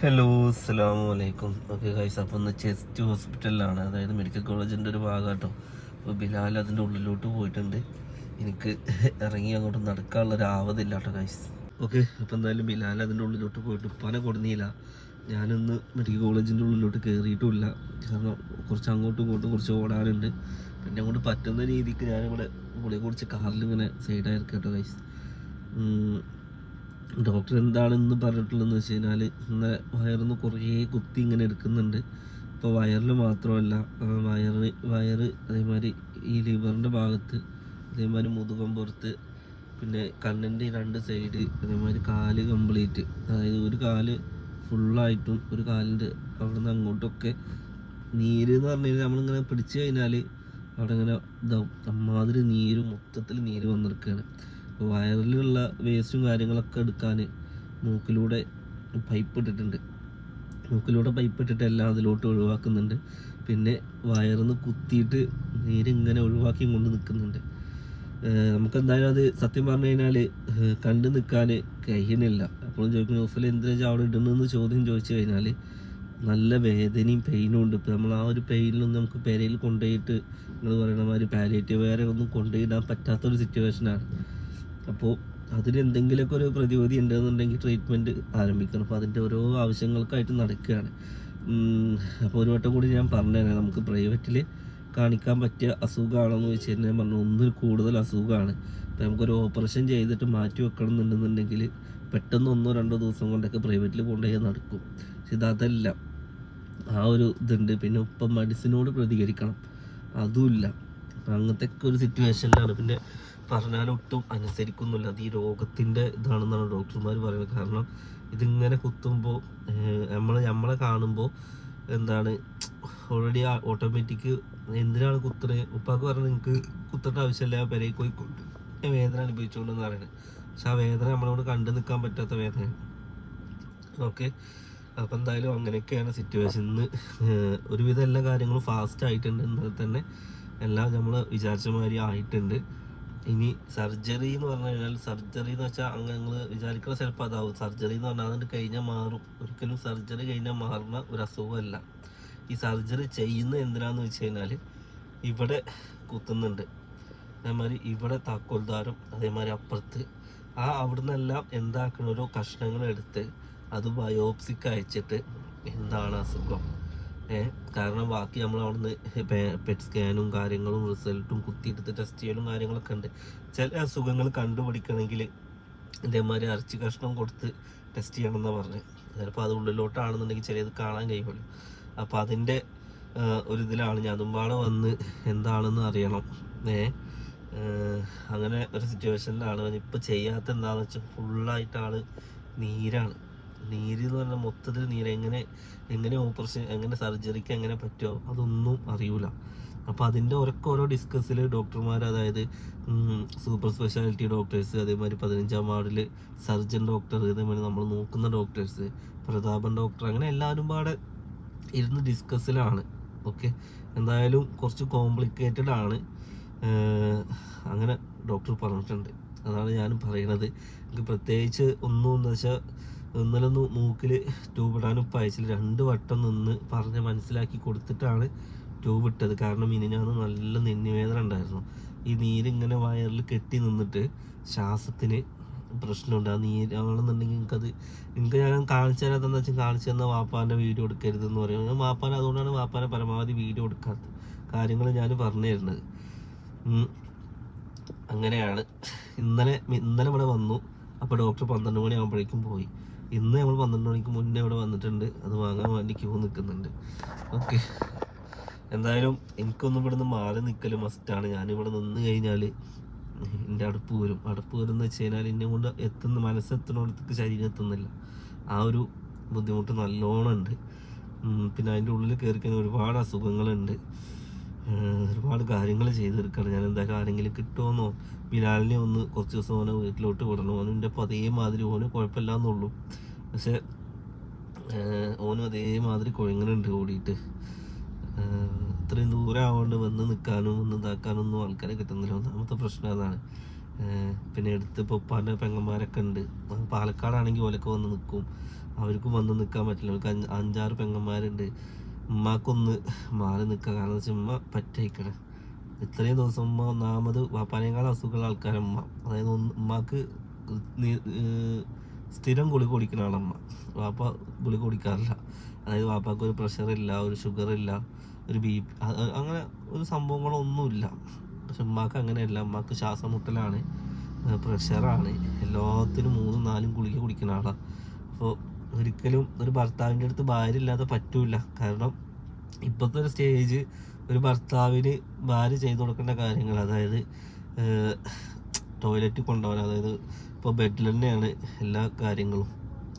Hello അസ്സാം വലൈക്കും okay guys അപ്പോൾ ഒന്ന് ചെസ്റ്റ് ഹോസ്പിറ്റലിലാണ് അതായത് മെഡിക്കൽ കോളേജിന്റെ ഒരു ഭാഗമാട്ടോ അപ്പോൾ ബിലാൽ അതിന്റെ ഉള്ളിലോട്ട് പോയിട്ടുണ്ട്. എനിക്ക് ഇറങ്ങി അങ്ങോട്ട് നടക്കാനുള്ള ഒരു ആവതില്ല കേട്ടോ ഗൈസ് ഓക്കെ അപ്പോൾ എന്തായാലും ബിലാൽ അതിന്റെ ഉള്ളിലോട്ട് പോയിട്ട് പല കൊടുന്നില്ല ഞാനിന്ന് മെഡിക്കൽ കോളേജിന്റെ ഉള്ളിലോട്ട് കയറിയിട്ടുമില്ല കാരണം കുറച്ച് അങ്ങോട്ടും ഇങ്ങോട്ടും കുറച്ച് ഓടാനുണ്ട്. പിന്നെ അങ്ങോട്ട് പറ്റുന്ന രീതിക്ക് ഞാനിവിടെ പുള്ളിയെ കുറച്ച് കാറിൽ ഇങ്ങനെ സൈഡായിരിക്കും കേട്ടോ ഗൈസ് ഡോക്ടർ എന്താണെന്ന് പറഞ്ഞിട്ടുള്ളതെന്ന് വെച്ച് കഴിഞ്ഞാൽ ഇന്ന് വയറിന്ന് കുറേ കുത്തി ഇങ്ങനെ എടുക്കുന്നുണ്ട്. ഇപ്പോൾ വയറിൽ മാത്രമല്ല വയറ് വയറ് അതേമാതിരി ഈ ലിവറിന്റെ ഭാഗത്ത് അതേമാതിരി മുതുകം പുറത്ത് പിന്നെ കണ്ണിന്റെ രണ്ട് സൈഡ് അതേമാതിരി കാൽ കംപ്ലീറ്റ് അതായത് ഒരു കാൽ ഫുള്ളായിട്ടും ഒരു കാലിന്റെ അവിടെ നിന്ന് അങ്ങോട്ടൊക്കെ നീര് എന്ന് പറഞ്ഞു കഴിഞ്ഞാൽ നമ്മളിങ്ങനെ പിടിച്ചു കഴിഞ്ഞാൽ അവിടെ ഇങ്ങനെ ഇതാവും അമ്മാതിരി നീര് മൊത്തത്തിൽ നീര് വന്നിരിക്കുകയാണ് വയറിലുള്ള വേസ്റ്റും കാര്യങ്ങളൊക്കെ എടുക്കാൻ മൂക്കിലൂടെ പൈപ്പ് ഇട്ടിട്ടുണ്ട് മൂക്കിലൂടെ പൈപ്പ് ഇട്ടിട്ട് എല്ലാം അതിലോട്ട് ഒഴിവാക്കുന്നുണ്ട്. പിന്നെ വയറിന്ന് കുത്തിയിട്ട് നീരിങ്ങനെ ഒഴിവാക്കി കൊണ്ട് നിൽക്കുന്നുണ്ട്. നമുക്കെന്തായാലും അത് സത്യം പറഞ്ഞു കഴിഞ്ഞാൽ കണ്ടു നിൽക്കാൻ കഴിയുന്നില്ല. അപ്പോഴും ചോദിക്കുന്നു ഉഫിൽ എന്തിനാ അവിടെ ഇടുന്നതെന്ന് ചോദ്യം ചോദിച്ചു കഴിഞ്ഞാൽ നല്ല വേദനയും പെയിനും ഉണ്ട്. ഇപ്പോൾ നമ്മൾ ആ ഒരു പെയിനിലൊന്നും നമുക്ക് പെരയിൽ കൊണ്ടുപോയിട്ട് നിങ്ങൾ പറയുന്ന മാതിരി പാലേറ്റീവ് വേറെ ഒന്നും കൊണ്ടുപോയിടാൻ പറ്റാത്തൊരു സിറ്റുവേഷനാണ് അപ്പോൾ അതിന് എന്തെങ്കിലുമൊക്കെ ഒരു പ്രതിവിധി ഉണ്ടെന്നുണ്ടെങ്കിൽ ട്രീറ്റ്മെന്റ് ആരംഭിക്കണം. അപ്പോൾ അതിന്റെ ഓരോ ആവശ്യങ്ങൾക്കായിട്ട് നടക്കുകയാണ്. അപ്പോൾ ഒരു വട്ടം കൂടി ഞാൻ പറഞ്ഞുതരാം. നമുക്ക് പ്രൈവറ്റിൽ കാണിക്കാൻ പറ്റിയ അസുഖമാണെന്ന് വെച്ച് കഴിഞ്ഞാൽ പറഞ്ഞു ഒന്നിൽ കൂടുതൽ അസുഖമാണ്. അപ്പോൾ നമുക്കൊരു ഓപ്പറേഷൻ ചെയ്തിട്ട് മാറ്റി വെക്കണം എന്നുണ്ടെന്നുണ്ടെങ്കിൽ പെട്ടെന്ന് ഒന്നോ രണ്ടോ ദിവസം കൊണ്ടൊക്കെ പ്രൈവറ്റിൽ കൊണ്ടുപോയി നടക്കും. പക്ഷെ ഇതല്ല. ആ ഒരു ഇതുണ്ട്. പിന്നെ ഇപ്പം മെഡിസിനോട് പ്രതികരിക്കണം. അതുമില്ല അപ്പം അങ്ങനത്തെ ഒക്കെ ഒരു സിറ്റുവേഷനിലാണ് പിന്നെ പറഞ്ഞാലൊട്ടും അനുസരിക്കുന്നില്ല. അത് ഈ രോഗത്തിന്റെ ഇതാണെന്നാണ് ഡോക്ടർമാർ പറയുന്നത്. കാരണം ഇതിങ്ങനെ കുത്തുമ്പോൾ നമ്മൾ നമ്മളെ കാണുമ്പോൾ എന്താണ് ഓൾറെഡി ഓട്ടോമാറ്റിക് എന്തിനാണ് കുത്തുന്നത് ഉപ്പാക്ക് പറഞ്ഞത് നിങ്ങൾക്ക് കുത്തേണ്ട ആവശ്യമില്ല. പെരയിൽ പോയി കൊണ്ട് വേദന അനുഭവിച്ചുകൊണ്ടെന്ന് പറയുന്നത്. പക്ഷെ ആ വേദന നമ്മളോട് കണ്ടു നിൽക്കാൻ പറ്റാത്ത വേദനയാണ്. ഓക്കെ? അപ്പം എന്തായാലും അങ്ങനെയൊക്കെയാണ് സിറ്റുവേഷൻ ഇന്ന് ഒരുവിധം എല്ലാ കാര്യങ്ങളും ഫാസ്റ്റ് ആയിട്ടുണ്ട്. എന്നാൽ തന്നെ എല്ലാം നമ്മൾ വിചാരിച്ച മാതിരി ആയിട്ടുണ്ട്. ഇനി സർജറി എന്ന് പറഞ്ഞു കഴിഞ്ഞാൽ സർജറി എന്ന് വെച്ചാൽ അങ്ങ് നിങ്ങൾ വിചാരിക്കുന്ന ചിലപ്പോൾ അതാവും. സർജറി എന്ന് പറഞ്ഞാൽ അതിന് കഴിഞ്ഞാൽ മാറും. ഒരിക്കലും സർജറി കഴിഞ്ഞാൽ മാറുന്ന ഒരു അസുഖമല്ല. ഈ സർജറി ചെയ്യുന്ന എന്തിനാന്ന് വെച്ച് കഴിഞ്ഞാൽ ഇവിടെ കുത്തുന്നുണ്ട്. അതേമാതിരി ഇവിടെ താക്കോൽദാരം അതേമാതിരി അപ്പുറത്ത് ആ അവിടുന്നെല്ലാം എന്താക്കണ ഓരോ കഷ്ണങ്ങൾ എടുത്ത് അത് ബയോപ്സിക്ക് അയച്ചിട്ട് എന്താണ് അസുഖം? കാരണം ബാക്കി നമ്മൾ അവിടുന്ന് പെറ്റ് സ്കാനും കാര്യങ്ങളും റിസൾട്ടും കുത്തിയെടുത്ത് ടെസ്റ്റ് ചെയ്യലും കാര്യങ്ങളൊക്കെ ഉണ്ട്. ചില അസുഖങ്ങൾ കണ്ടുപിടിക്കണമെങ്കിൽ ഇതേമാതിരി ഇറച്ചി കഷ്ണം കൊടുത്ത് ടെസ്റ്റ് ചെയ്യണം എന്നാണ് പറഞ്ഞത് ചിലപ്പോൾ അത് ഉള്ളിലോട്ടാണെന്നുണ്ടെങ്കിൽ ചിലത് കാണാൻ കഴിയുമല്ലോ. അപ്പോൾ അതിന്റെ ഒരു ഇതിലാണ് ഞാൻ അതുമ്പാടെ വന്ന് എന്താണെന്ന് അറിയണം. ഏ അങ്ങനെ ഒരു സിറ്റുവേഷനിലാണ് ഇപ്പോൾ ചെയ്യാത്ത എന്താണെന്ന് വെച്ചാൽ ഫുള്ളായിട്ട് ആൾ നീരാണ്. നീര് എന്ന് പറഞ്ഞാൽ മൊത്തത്തിൽ നീര് എങ്ങനെ എങ്ങനെ ഓപ്പറേഷൻ എങ്ങനെ സർജറിക്ക് എങ്ങനെ പറ്റുമോ അതൊന്നും അറിയൂല. അപ്പോൾ അതിന്റെ ഒരൊക്കെ ഓരോ ഡിസ്കസിൽ ഡോക്ടർമാർ അതായത് സൂപ്പർ സ്പെഷ്യാലിറ്റി ഡോക്ടേഴ്സ് അതേമാതിരി പതിനഞ്ചാം വാർഡിൽ സർജൻ ഡോക്ടർ അതേമാതിരി നമ്മൾ നോക്കുന്ന ഡോക്ടേഴ്സ് പ്രതാപൻ ഡോക്ടർ അങ്ങനെ എല്ലാവരും പാടെ ഇരുന്ന് ഡിസ്കസിലാണ് ഓക്കെ എന്തായാലും കുറച്ച് കോംപ്ലിക്കേറ്റഡ് ആണ്. അങ്ങനെ ഡോക്ടർ പറഞ്ഞിട്ടുണ്ട്. അതാണ് ഞാനും പറയണത്. എനിക്ക് പ്രത്യേകിച്ച് ഒന്നും എന്ന് വെച്ചാൽ ഇന്നലെ മൂക്കിൽ ട്യൂബ് ഇടാനും ഉപ്പ അയച്ചില്ല. രണ്ട് വട്ടം നിന്ന് പറഞ്ഞ് മനസ്സിലാക്കി കൊടുത്തിട്ടാണ് ട്യൂബ് ഇട്ടത്. കാരണം ഇനിഞ്ഞാന്ന് നല്ല നെഞ്ഞുവേദന ഉണ്ടായിരുന്നു. ഈ നീരിങ്ങനെ വയറിൽ കെട്ടി നിന്നിട്ട് ശ്വാസത്തിന് പ്രശ്നമുണ്ട്. ആ നീര് ആണെന്നുണ്ടെങ്കിൽ നിങ്ങൾക്ക് ഞാൻ കാണിച്ചു തരാത്തെന്ന് വെച്ചാൽ കാണിച്ചു തന്ന വാപ്പാന്റെ വീഡിയോ എടുക്കരുതെന്ന് പറയും. ഞാൻ വാപ്പാൻ അതുകൊണ്ടാണ് വാപ്പാനെ പരമാവധി വീഡിയോ എടുക്കാത്ത കാര്യങ്ങൾ ഞാൻ പറഞ്ഞു തരുന്നത്. അങ്ങനെയാണ്. ഇന്നലെ ഇന്നലെ ഇവിടെ വന്നു. അപ്പോൾ ഡോക്ടർ പന്ത്രണ്ട് മണിയാകുമ്പോഴേക്കും പോയി. ഇന്ന് നമ്മൾ പന്ത്രണ്ട് മണിക്ക് മുന്നേ ഇവിടെ വന്നിട്ടുണ്ട്. അത് വാങ്ങാൻ വേണ്ടി ക്യൂ നിൽക്കുന്നുണ്ട്. ഓക്കെ. എന്തായാലും എനിക്കൊന്നും ഇവിടുന്ന് മാറി നിൽക്കൽ മസ്റ്റാണ് ഞാനിവിടെ നിന്ന് കഴിഞ്ഞാൽ എന്റെ അടുപ്പ് വരും. അടുപ്പ് വരും എന്ന് വെച്ച് കഴിഞ്ഞാൽ എന്നെ കൊണ്ട് എത്തുന്ന മനസ്സെത്തുന്നിടത്തേക്ക് ശരീരം എത്തുന്നില്ല. ആ ഒരു ബുദ്ധിമുട്ട് നല്ലോണം ഉണ്ട്. പിന്നെ അതിന്റെ ഉള്ളിൽ കയറി കഴിഞ്ഞാൽ ഒരുപാട് അസുഖങ്ങളുണ്ട്. ഒരുപാട് കാര്യങ്ങൾ ചെയ്ത് തീർക്കണം ഞാൻ എന്തായാലും ആരെങ്കിലും കിട്ടുമെന്നോ ബിലാലിനെ ഒന്ന് കുറച്ച് ദിവസം ഓനെ വീട്ടിലോട്ട് വിടണം. ഓനും എന്റെ അപ്പോൾ അതേമാതിരി ഓന് കുഴപ്പമില്ലാന്നുള്ളൂ. പക്ഷെ ഏഹ് ഓനും അതേമാതിരി കുഴങ്ങനുണ്ട് ഓടിയിട്ട്. ഇത്രയും ദൂരം ആവാണ്ട് വന്ന് നിൽക്കാനും വന്ന് ഇതാക്കാനും ഒന്നും ആൾക്കാരെ കിട്ടുന്നില്ല. ഒന്നാമത്തെ പ്രശ്നം അതാണ്. പിന്നെ എടുത്ത് ഇപ്പോൾ ഉപ്പാന്റെ പെങ്ങന്മാരൊക്കെ ഉണ്ട്. പാലക്കാടാണെങ്കിൽ ഓലൊക്കെ വന്ന് നിൽക്കും അവർക്കും വന്ന് നിൽക്കാൻ പറ്റില്ല. അവർക്ക് അഞ്ച് അഞ്ചാറ് പെങ്ങന്മാരുണ്ട്. ഉമ്മാക്കൊന്ന് മാറി നിൽക്കുക. കാരണം വെച്ചാൽ ഉമ്മ പറ്റയിക്കണം. ഇത്രയും ദിവസം ഉമ്മ ഒന്നാമത് വാപ്പാനേക്കാൾ അസുഖമുള്ള ആൾക്കാരെ ഉമ്മ. അതായത് ഉമ്മാക്ക് സ്ഥിരം ഗുളിക കുടിക്കുന്ന ആളമ്മ വാപ്പ ഗുളിക കുടിക്കാറില്ല. അതായത് വാപ്പാക്ക് ഒരു പ്രഷർ ഇല്ല ഒരു ഷുഗർ ഇല്ല ഒരു ബി പി അങ്ങനെ ഒരു സംഭവങ്ങളൊന്നുമില്ല. പക്ഷെ ഉമ്മാക്ക് അങ്ങനെയല്ല. ഉമ്മാക്ക് ശ്വാസം മുട്ടലാണ് പ്രഷറാണ് എല്ലാത്തിനും മൂന്നും നാലും ഗുളിക കുടിക്കുന്ന ആളാണ് അപ്പോൾ ഒരിക്കലും ഒരു ഭർത്താവിന്റെ അടുത്ത് ഭാര്യ ഇല്ലാതെ പറ്റൂല. കാരണം ഇപ്പോഴത്തെ ഒരു സ്റ്റേജ് ഒരു ഭർത്താവിന് ഭാര്യ ചെയ്തു കൊടുക്കേണ്ട കാര്യങ്ങൾ അതായത് ടോയ്ലറ്റ് കൊണ്ടുപോകാൻ അതായത് ഇപ്പോൾ ബെഡിൽ തന്നെയാണ് എല്ലാ കാര്യങ്ങളും.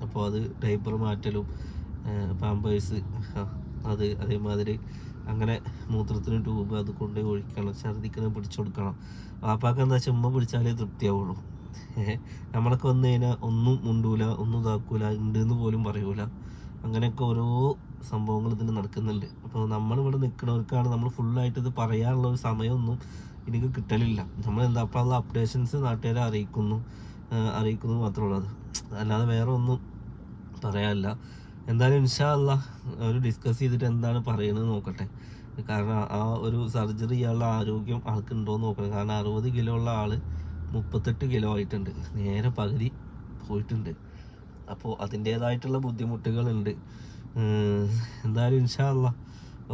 അപ്പോൾ അത് ഡൈപ്പർ മാറ്റലും പാമ്പേഴ്സ് അത് അതേമാതിരി അങ്ങനെ മൂത്രത്തിന് ട്യൂബ് അത് കൊണ്ടുപോയി ഒഴിക്കണം ഛർദിക്കണം പിടിച്ചു കൊടുക്കണം. വാപ്പാക്ക് എന്താ പിടിച്ചാലേ തൃപ്തിയാവുള്ളൂ. നമ്മളൊക്കെ വന്നു കഴിഞ്ഞാൽ ഒന്നും മുണ്ടൂല ഒന്നും ഇതാക്കൂല ഉണ്ടെന്ന് പോലും പറയൂല. അങ്ങനെയൊക്കെ ഓരോ സംഭവങ്ങൾ ഇതിന് നടക്കുന്നുണ്ട്. അപ്പോൾ നമ്മളിവിടെ നിൽക്കുന്നവർക്കാണ് നമ്മൾ ഫുള്ളായിട്ട് ഇത് പറയാനുള്ള ഒരു സമയമൊന്നും എനിക്ക് കിട്ടലില്ല. നമ്മൾ എന്താ അപ്പോൾ ഉള്ള അപ്ഡേഷൻസ് നാട്ടുകാരെ അറിയിക്കുന്നു. അറിയിക്കുന്നു മാത്രമേ അല്ലാതെ വേറെ ഒന്നും പറയാനില്ല. എന്തായാലും ഇൻഷാ അല്ല ഒരു ഡിസ്കസ് ചെയ്തിട്ട് എന്താണ് പറയണത് നോക്കട്ടെ. കാരണം ആ ഒരു സർജറി ചെയ്യാനുള്ള ആരോഗ്യം ആൾക്ക് ഉണ്ടോ എന്ന് നോക്കണം. കാരണം അറുപത് കിലോ ഉള്ള ആൾ മുപ്പത്തെട്ട് കിലോ ആയിട്ടുണ്ട്. നേരെ പകുതി പോയിട്ടുണ്ട്. അപ്പോൾ അതിന്റേതായിട്ടുള്ള ബുദ്ധിമുട്ടുകളുണ്ട്. എന്തായാലും ഇൻഷാല്ല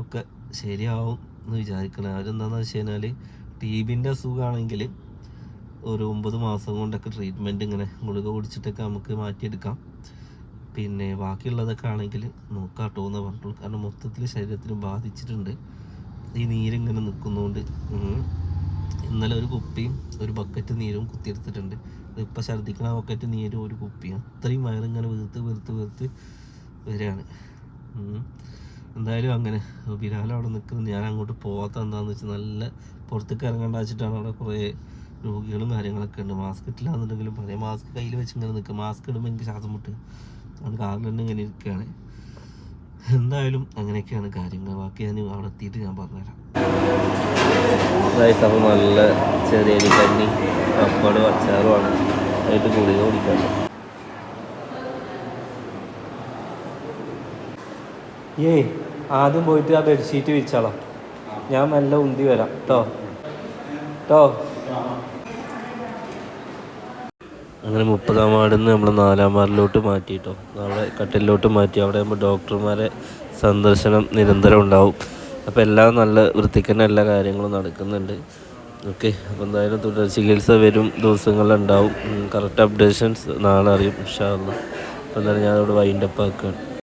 ഒക്കെ ശരിയാവും എന്ന് വിചാരിക്കണം. അവരെന്താണെന്ന് വെച്ച് കഴിഞ്ഞാൽ ടി ബിന്റെ അസുഖമാണെങ്കിൽ ഒരു ഒമ്പത് മാസം കൊണ്ടൊക്കെ ട്രീറ്റ്മെന്റ് ഇങ്ങനെ ഗുളിക കുടിച്ചിട്ടൊക്കെ നമുക്ക് മാറ്റിയെടുക്കാം. പിന്നെ ബാക്കിയുള്ളതൊക്കെ ആണെങ്കിൽ നോക്കാട്ടോ എന്ന് പറഞ്ഞിട്ടുള്ളൂ. കാരണം മൊത്തത്തിൽ ശരീരത്തിന് ബാധിച്ചിട്ടുണ്ട്. ഈ നീരിങ്ങനെ നിൽക്കുന്നതുകൊണ്ട്. ഇന്നലെ ഒരു കുപ്പിയും ഒരു ബക്കറ്റ് നീരും കുത്തിയെടുത്തിട്ടുണ്ട്. ഇപ്പം ഛർദ്ദിക്കണ ബക്കറ്റ് നീരും ഒരു കുപ്പിയും. അത്രയും വയറിങ്ങനെ വീർത്ത് വീർത്ത് വീർത്ത് വരികയാണ്. എന്തായാലും അങ്ങനെ. ബിലാൽ അവിടെ നിൽക്കുന്നു. ഞാൻ അങ്ങോട്ട് പോകാത്ത എന്താണെന്ന് വെച്ചാൽ നല്ല പുറത്തേക്ക് ഇറങ്ങേണ്ട വെച്ചിട്ടാണ് അവിടെ കുറേ രോഗികളും കാര്യങ്ങളൊക്കെ ഉണ്ട്. മാസ്ക് ഇട്ടില്ല എന്നുണ്ടെങ്കിലും പറയാം മാസ്ക് കയ്യിൽ വെച്ച് ഇങ്ങനെ നിൽക്കുക. മാസ്ക് ഇടുമ്പോൾ എനിക്ക് ശ്വാസം മുട്ടുക. അതുകൊണ്ട് കാറിൽ തന്നെ ഇങ്ങനെ ഇരിക്കുകയാണ്. എന്തായാലും അങ്ങനെയൊക്കെയാണ് കാര്യങ്ങൾ. ബാക്കി ഞാൻ അവിടെ എത്തിയിട്ട് ഞാൻ പറഞ്ഞുതരാം. അപ്പോൾ നല്ല ചെറിയ കണ്ണി അപ്പടും അച്ചാറുമാണ് ആയിട്ട് ഗുളിക കുടിക്കാൻ ഏയ് ആദ്യം പോയിട്ട് ആ ബെഡ്ഷീറ്റ് വിരിച്ചോളാം. ഞാൻ നല്ല ഉന്തി വരാം കേട്ടോ കേട്ടോ അങ്ങനെ മുപ്പതാം വാർഡിൽ നിന്ന് നമ്മൾ നാലാം വാർഡിലോട്ട് മാറ്റിയിട്ടോ. നമ്മളെ കട്ടിലോട്ട് മാറ്റി. അവിടെ ആകുമ്പോൾ ഡോക്ടർമാരെ സന്ദർശനം നിരന്തരം ഉണ്ടാവും. അപ്പോൾ എല്ലാം നല്ല വൃത്തിക്ക് തന്നെ എല്ലാ കാര്യങ്ങളും നടക്കുന്നുണ്ട്. ഓക്കെ അപ്പോൾ എന്തായാലും തുടർ ചികിത്സ വരും ദിവസങ്ങളിലുണ്ടാവും. കറക്റ്റ് അപ്ഡേഷൻസ് നാളെ അറിയും ഇൻഷാ അള്ളാ. അപ്പോൾ എന്തായാലും ഞാനവിടെ വൈൻഡപ്പ് ആക്കുകയാണ്